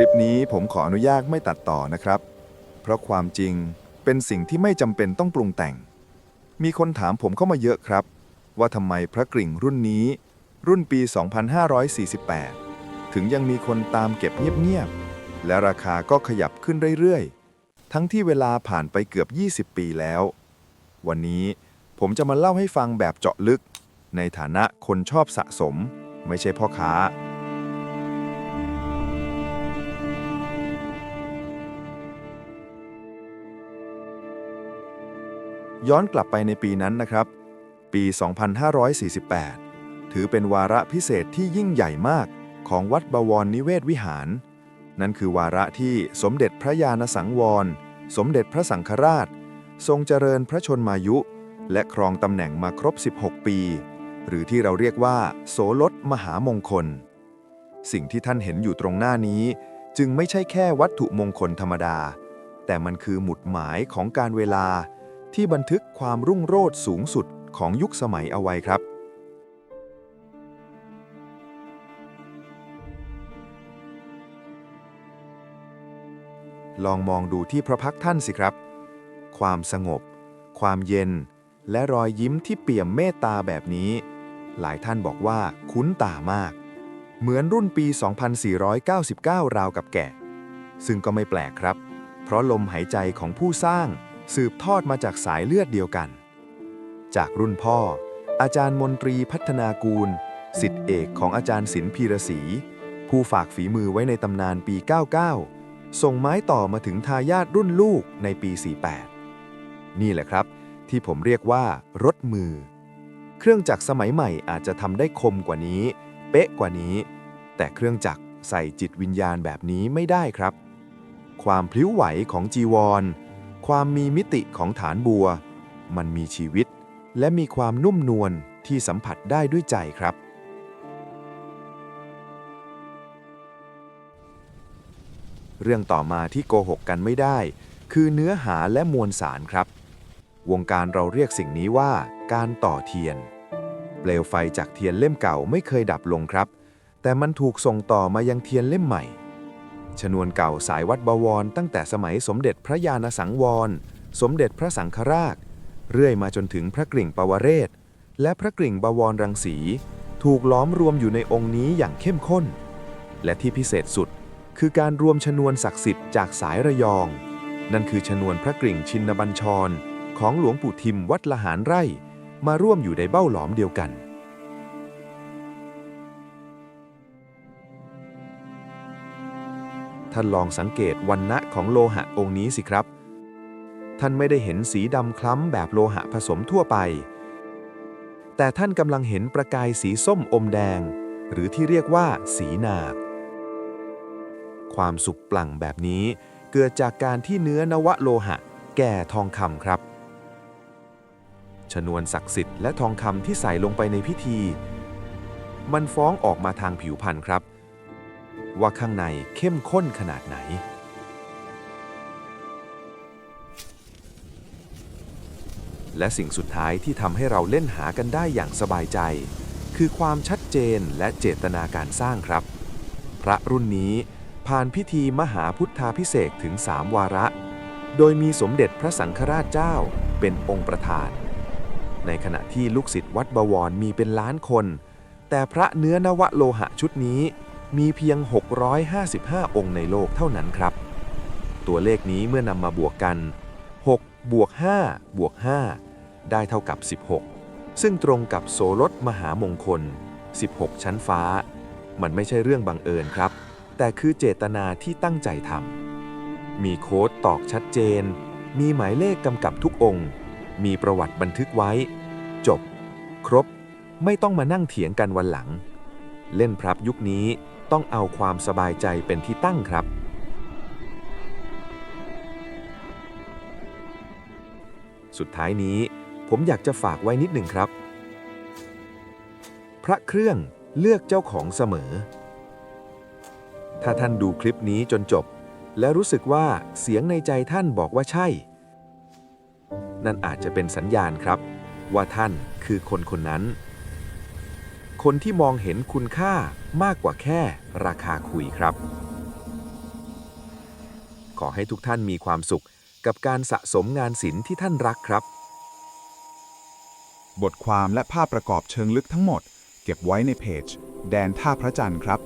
ลิปนี้ผมขออนุญาตไม่ตัดต่อนะครับ เพราะความจริงเป็นสิ่งที่ไม่จำเป็นต้องปรุงแต่ง มีคนถามผมเข้ามาเยอะครับ ว่าทำไมพระกริ่งรุ่นนี้ รุ่นปี 2548 ถึงยังมีคนตามเก็บเงียบๆ และราคาก็ขยับขึ้นเรื่อยๆ ทั้งที่เวลาผ่านไปเกือบ 20 ปีแล้ว วันนี้ผมจะมาเล่าให้ฟังแบบเจาะลึก ในฐานะคนชอบสะสม ไม่ใช่พ่อค้า ย้อนกลับไปในปีนั้นนะครับ ปี 2548 ถือเป็นวาระพิเศษที่ยิ่งใหญ่มากของวัดบวรนิเวศวิหาร นั่นคือวาระที่สมเด็จพระญาณสังวร สมเด็จพระสังฆราช ทรงเจริญพระชนมายุ และครองตำแหน่งมาครบ 16 ปี หรือที่เราเรียกว่า โสรถมหามงคล สิ่งที่ท่านเห็นอยู่ตรงหน้านี้ จึงไม่ใช่แค่วัตถุมงคลธรรมดา แต่มันคือหมุดหมายของการเวลา ที่บันทึกความรุ่งโรจน์สูงสุดของยุคสมัยเอาไว้ครับลองมองดูที่พระพักท่านสิครับ ความสงบ ความเย็น และรอยยิ้มที่เปี่ยมเมตตาแบบนี้ หลายท่านบอกว่าคุ้นตามาก เหมือนรุ่นปี 2499 ราวกับแก่ ซึ่งก็ไม่แปลกครับ เพราะลมหายใจของผู้สร้าง สืบทอดมาจากสายเลือดเดียวกัน จากรุ่นพ่อ อาจารย์มนตรีพัฒนากูล สิทธิเอกของอาจารย์ศิลป์พีรศรีผู้ฝากฝีมือไว้ในตำนานปี 99 ส่งไม้ต่อมาถึงทายาทรุ่นลูกในปี 48 นี่แหละครับ ที่ผมเรียกว่ารถมือ เครื่องจักรสมัยใหม่อาจจะทำได้คมกว่านี้ เป๊ะกว่านี้ แต่เครื่องจักรใส่จิตวิญญาณแบบนี้ไม่ได้ครับ ความพลิ้วไหวของจีวร ความมีมิติของฐานบัว มันมีชีวิต และมีความนุ่มนวลที่สัมผัสได้ด้วยใจครับ เรื่องต่อมาที่โกหกกันไม่ได้ คือเนื้อหาและมวลสารครับ วงการเราเรียกสิ่งนี้ว่า การต่อเทียน เปลวไฟจากเทียนเล่มเก่าไม่เคยดับลงครับ แต่มันถูกส่งต่อมายังเทียนเล่มใหม่ ชนวนเก่าสายวัดบวร ตั้งแต่สมัยสมเด็จพระญาณสังวร สมเด็จพระสังฆราช เรื่อยมาจนถึงพระกริ่งปวเรศ และพระกริ่งบวรรังสี ถูกล้อมรวมอยู่ในองค์นี้อย่างเข้มข้น และที่พิเศษสุดคือการรวมชนวนศักดิ์สิทธิ์จากสายระยอง นั่นคือชนวนพระกริ่งชินบัญชร ของหลวงปู่ทิมวัดละหารไร่ มาร่วมอยู่ในเบ้าหลอมเดียวกัน ท่านลองสังเกตวันณะของโลหะองค์นี้สิครับ ท่านไม่ได้เห็นสีดำคล้ำแบบโลหะผสมทั่วไป แต่ท่านกำลังเห็นประกายสีส้มอมแดง หรือที่เรียกว่าสีนาค ความสุกปลั่งแบบนี้เกิดจากการที่เนื้อนวะโลหะ แก่ทองคำครับ ชนวนศักดิ์สิทธิ์และทองคำที่ใส่ลงไปในพิธี มันฟ้องออกมาทางผิวพรรณครับ ว่าข้างในเข้มข้นขนาดไหน และสิ่งสุดท้ายที่ทำให้เราเล่นหากันได้อย่างสบายใจ คือความชัดเจนและเจตนาการสร้างครับ พระรุ่นนี้ผ่านพิธีมหาพุทธาพิเศษถึงสามวาระ โดยมีสมเด็จพระสังฆราชเจ้าเป็นองค์ประธาน ในขณะที่ลูกศิษย์วัดบวรมีเป็นล้านคน แต่พระเนื้อนวโลหะชุดนี้ มีเพียง 655 องค์ในโลกเท่านั้นครับ ตัวเลขนี้เมื่อนำมาบวกกัน 6 บวก 5 บวก 5 ได้เท่ากับ 16 ซึ่งตรงกับโสรถมหามงคล 16 ชั้นฟ้า มันไม่ใช่เรื่องบังเอิญครับ แต่คือเจตนาที่ตั้งใจทำ มีโค้ดตอกชัดเจน มีหมายเลขกำกับทุกองค์ มีประวัติบันทึกไว้ จบ ครบ ไม่ต้องมานั่งเถียงกันวันหลังเล่นพรับยุคนี้ ต้องเอาความสบายใจเป็นที่ตั้งครับ สุดท้ายนี้ผมอยากจะฝากไว้นิดหนึ่งครับ พระเครื่องเลือกเจ้าของเสมอ ถ้าท่านดูคลิปนี้จนจบ และรู้สึกว่าเสียงในใจท่านบอกว่าใช่ นั่นอาจจะเป็นสัญญาณครับ ว่าท่านคือคนคนนั้น คนที่มองเห็นคุณค่ามากกว่าแค่ราคาคุยครับ ขอให้ทุกท่านมีความสุขกับการสะสมงานศิลป์ที่ท่านรักครับ บทความและภาพประกอบเชิงลึกทั้งหมด เก็บไว้ในเพจ แดนท่าพระจันทร์ครับ